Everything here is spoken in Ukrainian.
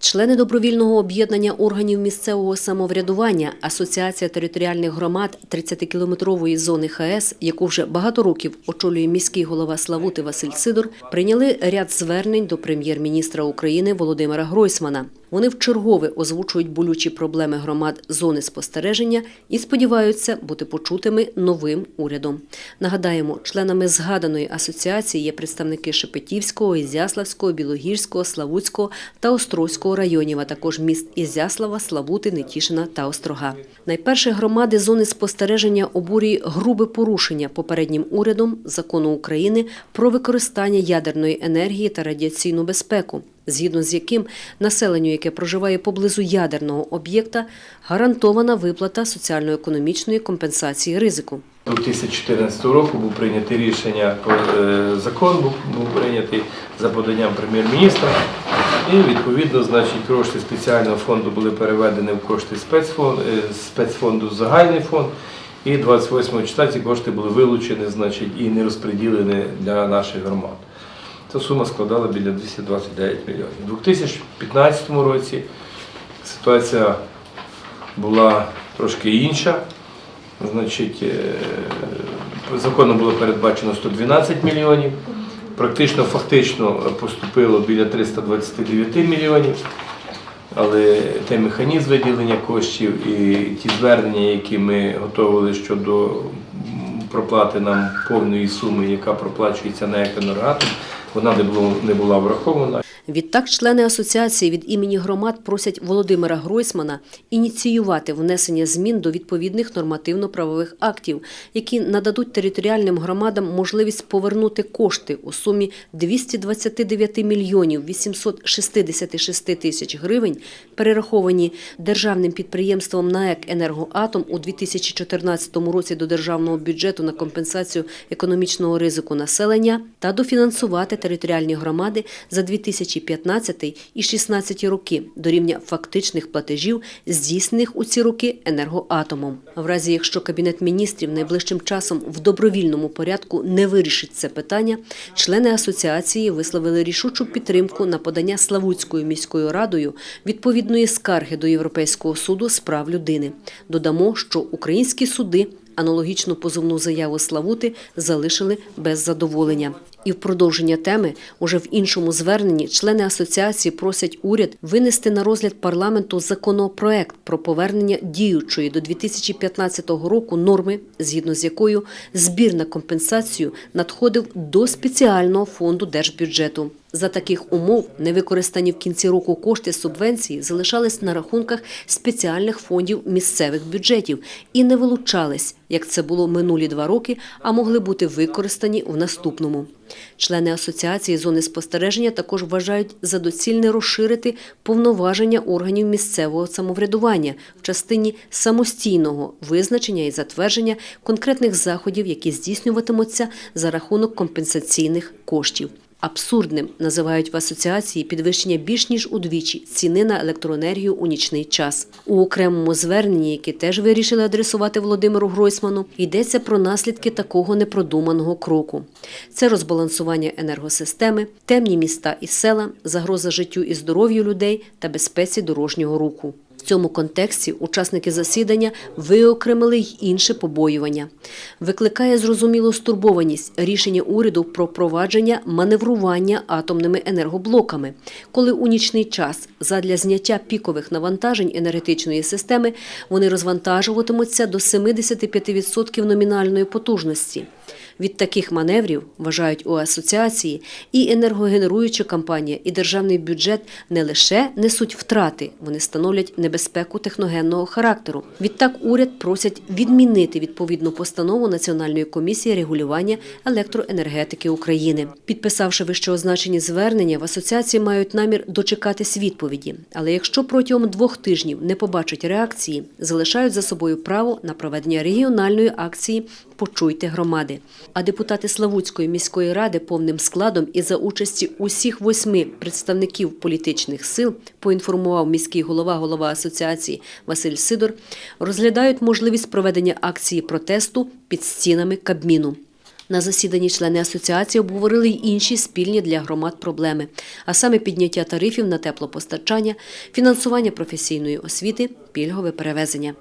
Члени добровільного об'єднання органів місцевого самоврядування Асоціація територіальних громад 30-кілометрової зони ХС, яку вже багато років очолює міський голова Славути Василь Сидор, прийняли ряд звернень до прем'єр-міністра України Володимира Гройсмана. Вони вчергове озвучують болючі проблеми громад зони спостереження і сподіваються бути почутими новим урядом. Нагадаємо, членами згаданої асоціації є представники Шепетівського, Ізяславського, Білогірського, Славутського та Острозького районів, а також міст Ізяслава, Славути, Нетішина та Острога. Найперше громади зони спостереження обурює грубе порушення попереднім урядом закону України про використання ядерної енергії та радіаційну безпеку згідно з яким населенню, яке проживає поблизу ядерного об'єкта, гарантована виплата соціально-економічної компенсації ризику. 2014 року був прийнятий рішення, е, закон був, був прийнятий за поданням прем'єр-міністра. І відповідно, значить, кошти спеціального фонду були переведені в кошти спецфонду, спецфонду в загальний фонд. І 28 числа ці кошти були вилучені, значить, і не розподілені для наших громад. Ця сума складала біля 229 мільйонів. У 2015 році ситуація була трошки інша. Значить, е, законом було передбачено 112 мільйонів. Практично, фактично поступило біля 329 мільйонів. Але той механізм виділення коштів і ті звернення, які ми готували щодо проплати нам повної суми, яка проплачується на еконергатом, вона не була, не була врахована. Відтак, члени асоціації від імені громад просять Володимира Гройсмана ініціювати внесення змін до відповідних нормативно-правових актів, які нададуть територіальним громадам можливість повернути кошти у сумі 229 мільйонів 866 тисяч гривень, перераховані державним підприємством НАЕК «Енергоатом» у 2014 році до державного бюджету на компенсацію економічного ризику населення та дофінансувати територіальні громади за 2015 і 2016 роки до рівня фактичних платежів, здійснених у ці роки енергоатомом. В разі, якщо Кабінет міністрів найближчим часом в добровільному порядку не вирішить це питання, члени асоціації висловили рішучу підтримку на подання Славутською міською радою відповідної скарги до Європейського суду з прав людини. Додамо, що українські суди аналогічну позовну заяву Славути залишили без задоволення. І в продовження теми, уже в іншому зверненні, члени асоціації просять уряд винести на розгляд парламенту законопроект про повернення діючої до 2015 року норми, згідно з якою збір на компенсацію надходив до спеціального фонду держбюджету. За таких умов невикористані в кінці року кошти субвенції залишались на рахунках спеціальних фондів місцевих бюджетів і не вилучались, як це було минулі два роки, а могли бути використані в наступному. Члени асоціації зони спостереження також вважають за доцільне розширити повноваження органів місцевого самоврядування в частині самостійного визначення і затвердження конкретних заходів, які здійснюватимуться за рахунок компенсаційних коштів. Абсурдним називають в асоціації підвищення більш ніж удвічі ціни на електроенергію у нічний час. У окремому зверненні, яке теж вирішили адресувати Володимиру Гройсману, йдеться про наслідки такого непродуманого кроку. Це розбалансування енергосистеми, темні міста і села, загроза життю і здоров'ю людей та безпеці дорожнього руху. В цьому контексті учасники засідання виокремили й інше побоювання. Викликає зрозумілу стурбованість рішення уряду про провадження маневрування атомними енергоблоками, коли у нічний час задля зняття пікових навантажень енергетичної системи вони розвантажуватимуться до 75% номінальної потужності. Від таких маневрів, вважають у асоціації, і енергогенеруюча компанія, і державний бюджет не лише несуть втрати, вони становлять небезпеку техногенного характеру. Відтак уряд просять відмінити відповідну постанову Національної комісії регулювання електроенергетики України. Підписавши вищеозначені звернення, в асоціації мають намір дочекатись відповіді. Але якщо протягом двох тижнів не побачать реакції, залишають за собою право на проведення регіональної акції Почуйте громади. А депутати Славутської міської ради повним складом і за участі усіх восьми представників політичних сил, поінформував міський голова, голова асоціації Василь Сидор, розглядають можливість проведення акції протесту під стінами Кабміну. На засіданні члени асоціації обговорили й інші спільні для громад проблеми, а саме підняття тарифів на теплопостачання, фінансування професійної освіти, пільгове перевезення.